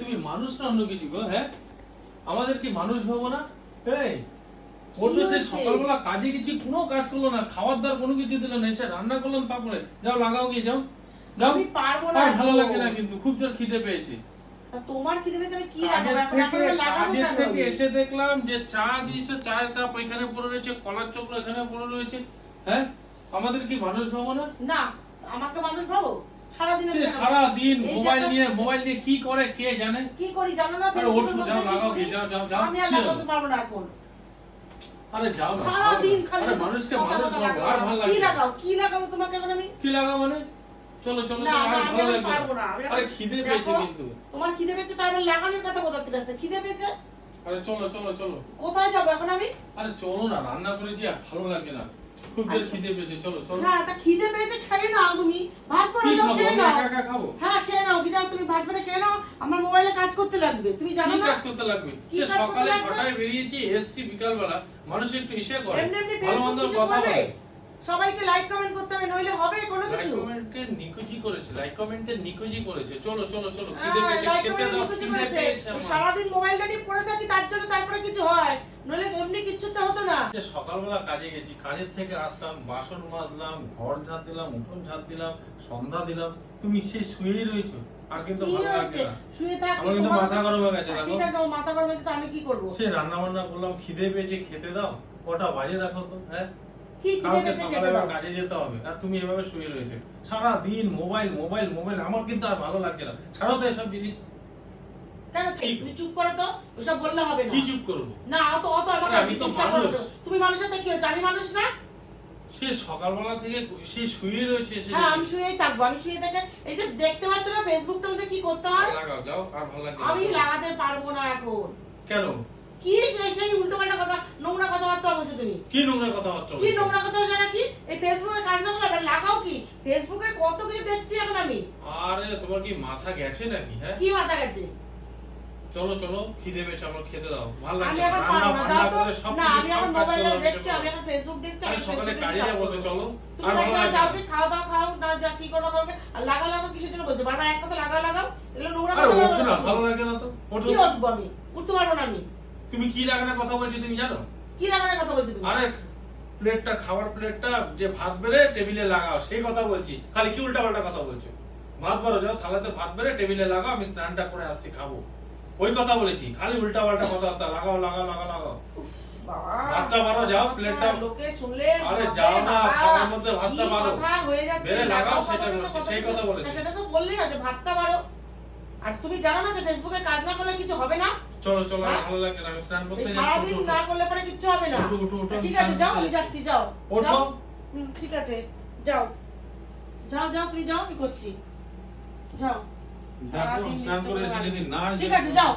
তুমি মানুষ না অন্য কিছু গো হ্যাঁ? আমাদের কি মানুষ ভাবো না? এই ওর সে সকালবেলা কাজে গেছি কোনো কাজ করল না খাবার দাবার কোনো কিছু দিল না এসে রান্না করলাম তারপরে। যাও লাগাও গিয়ে যাও। যাও। পারব না ভালো লাগে না কিন্তু খুব জোর খিদে পেয়েছে। তোমার কি দেবে আমি কি লাগাবো? এখন এখন লাগাবো কাজের থেকে এসে দেখলাম যে চা দিয়েছে চায়ের কাপ এখানে পড়ে রয়েছে কলার চক্র এখানে পড়ে রয়েছে হ্যাঁ? আমাদের কি মানুষ ভাবো না? না আমাকে মানুষ ভাবো? সারাদিন লাগাবো। সারা দিন মোবাইল নিয়ে মোবাইল নিয়ে কি করে কে জানে? কি করি জানো না? আরে ফেসবুকের ওঠো, মধ্যে যাও, কি লাগাও করি? গিয়ে, যাও, যাও, যাও। আমি আর লাগাতে পারব না এখন। আরে যাও না সারাদিন খালি মানুষকে মানুষ ভাবো, আর ভালো লাগে। না। লাগাও? কি লাগাবো তোমাকে এখন আমি? কি লাগাও মানে? চলো আর ভালো লাগবে আরে খিদে পেয়েছে কিন্তু। তোমার খিদে পেয়েছে তারপর লাগানোর কথা কোথা থেকে আসছে খিদে পেয়েছে? আরে চলো চলো চলো। কোথায় যাব এখন আমি? আরে চলো না রান্না করেছি আর ভালো লাগে না। খুব জোর খিদে পেয়েছে চলো চলো। হ্যাঁ তা খিদে পেয়েছে খেয়ে নাও তুমি। ভাত পরে যাও খেয়ে নাও। একা একা খাব? হ্যাঁ খেয়ে নাও তুমি ভাত পরে খেয়ে নাও। আমার মোবাইলে কাজ করতে লাগবে তুমি জানো না? কাজ করতে লাগবে? কি সকালে? ছটায় বেরিয়েছি এসছি বিকালবেলা মানুষ একটু ইসে করে। এমনি এমনি ফেসবুক কিছু করবে সবাইকে লাইক কমেন্ট করতে হবে নইলে হবে কোনো লাইক কিছু? কমেন্টে নিকুজি করেছে লাইক কমেন্টে নিকুজি করেছে। চলো চলো চলো খিদে হ্যাঁ, পেয়েছে খেতে দাও খিদে পেয়েছে আমার। সারাদিন মোবাইলটা নিয়ে পড়ে থাকি তার জন্য তারপরে কিছু হয় নইলে এমনি কিচ্ছু তো হতো না। যে সকালবেলা কাজে গেছি কাজের থেকে আসলাম বাসন মাজলাম ঘর ঝাড় দিলাম উঠোন ঝাড় দিলাম সন্ধ্যা দিলাম। তুমি সে শুয়েই রয়েছো আর কিন্তু ভালো লাগছে শুয়ে থাকি আমার কিন্তু মাথা গরম হয়ে গেছে হ্যাঁ, ঠিক আছে মাথা গরম হয়েছে তো আমি কি করব? সে রান্না বান্না করলাম খিদে পেয়েছে খেতে দাও কটা বাজে দেখো তো হ্যাঁ? কাজে যেতে হবে আর তুমি এভাবে শুয়ে রয়েছে। সারা দিন মোবাইল মোবাইল মোবাইল আমার কিন্তু আর ভালো লাগছে না। ছাড়ো তো এসব জিনিস। কেন? তুমি চুপ করো তো ওসব বললে হবে না। কি চুপ করব? না অত অত আমাকে আমি তো মানুষ। তুমি মানুষের তো কি হচ্ছে? আমি মানুষ না? সে সকালবেলা থেকে সে শুয়ে রয়েছে সে হ্যাঁ আমি শুয়েই থাকব আমি শুয়ে থেকে এই যে দেখতে পাচ্ছ না ফেসবুকটার মধ্যে কি করতে হয়? লাগাও যাও আর ভালো লাগছে আমি লাগাতে পারব না এখন। কেন? কি সেই উল্টো পাল্টা কথা নোংরা কথাবার্তা বলছো তুমি? কি নোংরা কথাবার্তা কি বলছো? নোংরা কথা জানা কি? এই ফেসবুকে কাজ না লাগাও কি? ফেসবুকে কত কিছু দেখছি এখন আমি। আরে তোমার কি মাথা গেছে নাকি হ্যাঁ? কি মাথা গেছে? চলো চলো খিদে পেয়েছে আমার খেতে দাও। ভালো আমি এখন পারব না যাও তো। না আমি এখন মোবাইলে দেখছি আমি এখন ফেসবুক দেখছি আমি সকালে কাজে তো চলো। তুমি কাজে যাও কি খাওয়া দাওয়া খাও না যা কি করব করবে আর লাগা লাগাও কিসের জন্য বলছো? বারবার এক কথা লাগাও লাগাও এগুলো নোংরা কথা ওঠো না ভালো লাগে না তো। ওঠো। কি উঠবো আমি? উঠতে পারব না আমি। তুমি কি লাগানোর কথা বলছো তুমি জানো? কি লাগানোর কথা বলছো তুমি? আরে প্লেটটা খাবার প্লেটটা যে ভাত বেড়ে টেবিলে লাগাও সেই কথা বলছি। খালি কি উল্টা পাল্টা কথা বলছো? ভাত বারো যাও থালাতে ভাত বেড়ে টেবিলে লাগাও আমি স্নানটা করে আসছি খাব। ওই কথা বলেছি খালি উল্টা পাল্টা কথা লাগাও লাগাও লাগাও। লাগাও ভাতটা বারো, যাও, প্লেটটা- লোকে শুনলে আরে যাও না, বাবা, মধ্যে ভাতটা কি হয়ে যাচ্ছে লাগাও, লাগাও সেটা কথা বলছি, কত সেই কথা বলেছি। সেটা তো বললেই আছে ভাতটা আর তুমি জানো না যে ফেসবুকে কাজ না করলে কিছু হবে না? চলো চলো হ্যাঁ? ভালো লাগে না স্নান করতে করলে পরে কিচ্ছু হবে না। ঠিক আছে যাও আমি যাচ্ছি। যাচ্ছি যাও। ওঠো। যাও। ঠিক আছে যাও। যাও যাও তুমি যাও আমি করছি। যাও। দেখো স্নান করে এসে যদি না ঠিক আছে যাও।